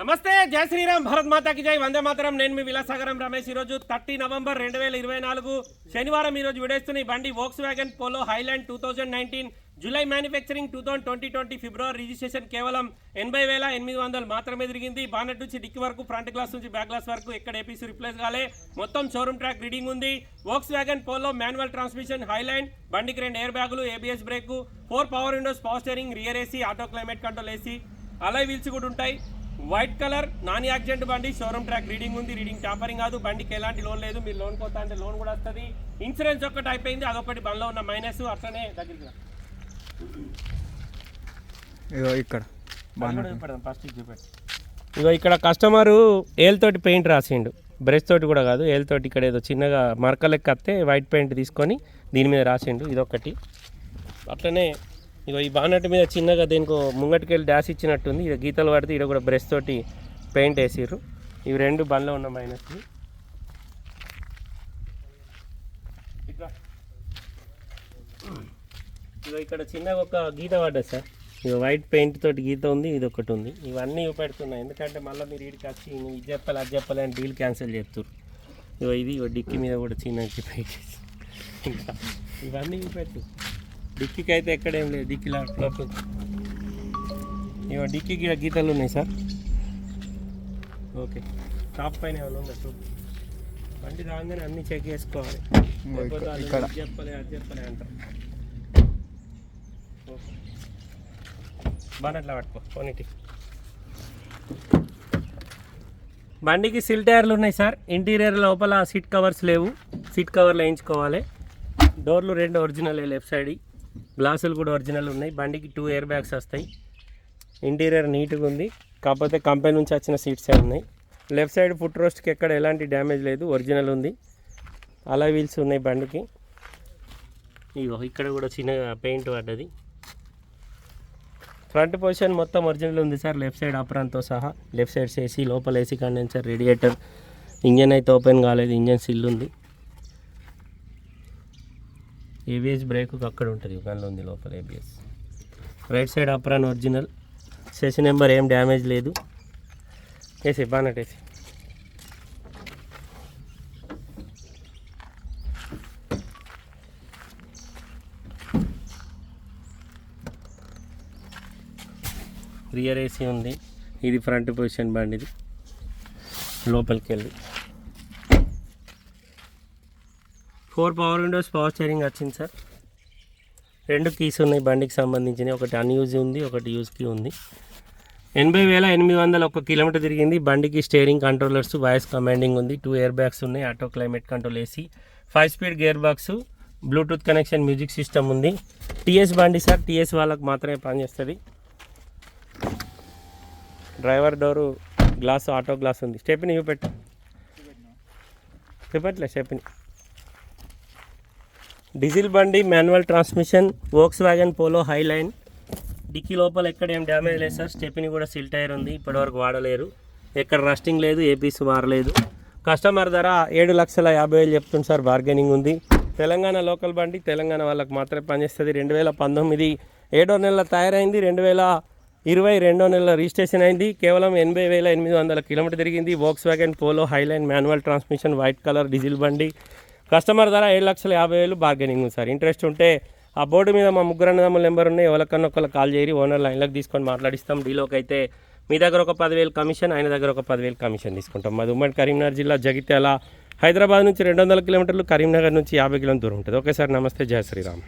నమస్తే జై శ్రీరామ్ భరత్ మాతాకి జై వందే మాతరం. నేను మీ విలాసాగరం రమేష్. ఈరోజు థర్టీ నవంబర్ రెండు వేల ఇరవై నాలుగు శనివారం ఈరోజు విడేస్తున్న ఈ బండి Volkswagen Polo Highline two thousand nineteen July manufacturing two thousand twenty twenty February registration కేవలం ఎనభై వేల ఎనిమిది వందలు మాత్రమే తిరిగింది. బానెట్ నుంచి డిక్కి వరకు ఫ్రంట్ గ్లాస్ నుంచి బ్యాక్ గ్లాస్ వరకు ఎక్కడ ఏపీసీ రిప్లేస్ కాలే. మొత్తం షోరూమ్ ట్రాక్ రీడింగ్ ఉంది. Volkswagen Polo manual transmission Highline బండికి రెండు ఎయిర్ బ్యాగులు ABS brake four power windows power steering rear AC auto climate control AC alloy wheels కూడా ఉంటాయి. వైట్ కలర్ నాన్ యాక్సిడెంట్ బండి షోరూమ్ ట్రాక్ రీడింగ్ ఉంది reading tampering కాదు బండికి ఎలాంటి లోన్ లేదు మీరు లోన్ పోతా అంటే లోన్ కూడా వస్తుంది. ఇన్సూరెన్స్ ఒక్కటి అయిపోయింది అదొకటి బండ్లో ఉన్న మైనస్ అట్లనే దగ్గరికి ఇక్కడ ఫస్ట్ చూపెట్టు. ఇగో ఇక్కడ కస్టమరు ఏల్తోటి పెయింట్ రాసిండు. బ్రష్ తోటి కూడా కాదు ఏల్తోటి ఇక్కడ ఏదో చిన్నగా మరక లెక్క వస్తే వైట్ పెయింట్ తీసుకొని దీని మీద రాసిండు ఇదొకటి అట్లనే ఇగో ఈ బానట్ మీద చిన్నగా దీనికి ముంగటికి వెళ్ళి డాష్ ఇచ్చినట్టుంది. ఇది గీతలు పడితే ఇక్కడ కూడా బ్రష్ తోటి పెయింట్ వేసిర్రు. ఇవి రెండు బండ్లో ఉన్న మైనస్ ఇగో ఇక్కడ చిన్నగా ఒక గీత పడ్డది సార్. ఇక వైట్ పెయింట్ తోటి గీత ఉంది ఇది ఒకటి ఉంది. ఇవన్నీ ఉపయోగపడుతున్నాయి ఎందుకంటే మళ్ళీ మీరు వీడికి వచ్చి ఇది చెప్పాలి అది చెప్పాలి అని డీల్ క్యాన్సిల్ చేస్తారు ఇగో ఇది ఇగో డిక్కి మీద కూడా చిన్న పెయింట్ ఇంకా ఇవన్నీ ఉపయోగపడుతుంది డిక్కీకి అయితే ఎక్కడేం లేదు. డిక్కీ లోపల. డిక్కీకి ఈడ గీతలు ఉన్నాయి సార్. ఓకే. టాప్ పైన ఏమైనా ఉందా చూడు. బండి రాగానే అన్నీ చెక్ చేసుకోవాలి. చెప్పలే అది చెప్పలే బాగా అట్లా పట్టుకో కొన్నిటి బండికి సిల్ టైర్లు ఉన్నాయి సార్. ఇంటీరియర్ లోపల సీట్ కవర్స్ లేవు. సీట్ కవర్లు వేయించుకోవాలి. డోర్లు రెండు ఒరిజినల్ లెఫ్ట్ సైడ్. గ్లాసులు కూడా ఒరిజినల్ ఉన్నాయి. బండికి టూ ఇయర్ బ్యాగ్స్ వస్తాయి. ఇంటీరియర్ నీట్గా ఉంది. కాకపోతే కంపెనీ నుంచి వచ్చిన సీట్స్ ఉన్నాయి. లెఫ్ట్ సైడ్ ఫుట్ రోస్ట్కి ఎక్కడ ఎలాంటి డ్యామేజ్ లేదు. ఒరిజినల్ ఉంది. అలా వీల్స్ ఉన్నాయి బండికి. ఇగో ఇక్కడ కూడా చిన్నగా పెయింట్ పడ్డది. ఫ్రంట్ పొజిషన్ మొత్తం ఒరిజినల్ ఉంది సార్. లెఫ్ట్ సైడ్ అప్రాన్తో సహా. లెఫ్ట్ సైడ్ ఏసీ లోపల ఏసీ కండెన్సర్ రేడియేటర్ ఇంజన్ అయితే ఓపెన్ కాలేదు. ఇంజన్ సిల్ ఉంది. ఏబిఎస్ బ్రేక్ అక్కడ ఉంటుంది యుగాన్లో ఉంది లోపల ABS right side apron original session number ఏం డ్యామేజ్ లేదు. వేసి బానట్ వేసి రియర్ ఏసీ ఉంది. ఇది ఫ్రంట్ పొజిషన్ బండిది. లోపలికి వెళ్ళి four power windows power steering వచ్చింది సార్. రెండు కీస్ ఉన్నాయి బండికి సంబంధించినవి. ఒకటి అన్యూజ్ ఉంది ఒకటి యూజ్కి ఉంది. ఎనభై వేల ఎనిమిది వందల ఒక కిలోమీటర్ తిరిగింది. బండికి స్టీరింగ్ కంట్రోలర్స్ వాయిస్ కమాండింగ్ ఉంది. టూ ఇయర్ బ్యాగ్స్ ఉన్నాయి auto climate control AC five speed gear box Bluetooth connection music system ఉంది. టీఎస్ బండి సార్ టీఎస్ వాళ్ళకి మాత్రమే పనిచేస్తుంది. Driver door glass auto glass ఉంది. స్టెప్ని చూపెట్టు. చెప్పట్లే స్టెప్ని డీజిల్ బండి manual transmission Volkswagen Polo high line dickey లోపల ఎక్కడ ఏం డ్యామేజ్ లేదు సార్. స్టెప్ని కూడా సిల్ టైర్ ఉంది. ఇప్పటివరకు వాడలేరు. ఎక్కడ రస్టింగ్ లేదు ఏపీస్ మారలేదు కస్టమర్ ధర ఏడు లక్షల యాభై వేలు చెప్తుంది సార్. బార్గెనింగ్ ఉంది. తెలంగాణ లోకల్ బండి తెలంగాణ వాళ్ళకి మాత్రమే పనిచేస్తుంది. రెండు వేల పంతొమ్మిది ఏడో నెల తయారైంది. రెండు వేల ఇరవై రెండో నెల రిజిస్ట్రేషన్ అయింది. కేవలం ఎనభై వేల ఎనిమిది వందల కిలోమీటర్ తిరిగింది. Volkswagen Polo Highline manual transmission white colour diesel బండి. కస్టమర్ ధర ఏడు లక్షల యాభై వేలు బార్గెనింగ్ ఉంది సార్. ఇంట్రెస్ట్ ఉంటే ఆ బోర్డు మీద మా ముగ్గురు అన్నదమ్ముల నెంబర్ ఉన్నాయి. ఎవరికన్నా ఒకళ్ళు కాల్ చేయరి. ఓనర్ లైన్లోకి తీసుకొని మాట్లాడిస్తాం. డీలోకి అయితే మీ దగ్గర ఒక పదివేలు కమిషన్ ఆయన దగ్గర ఒక పదివేలు కమిషన్ తీసుకుంటాం. మాది ఉమ్మడి కరీంనగర్ జిల్లా జగిత్యాల హైదరాబాద్ నుంచి రెండు వందల కిలోమీటర్లు కరీంనగర్ నుంచి యాభై కిలోమీటర్ దూరం ఉంటుంది. ఓకే సార్ నమస్తే. జయ శ్రీరామ్.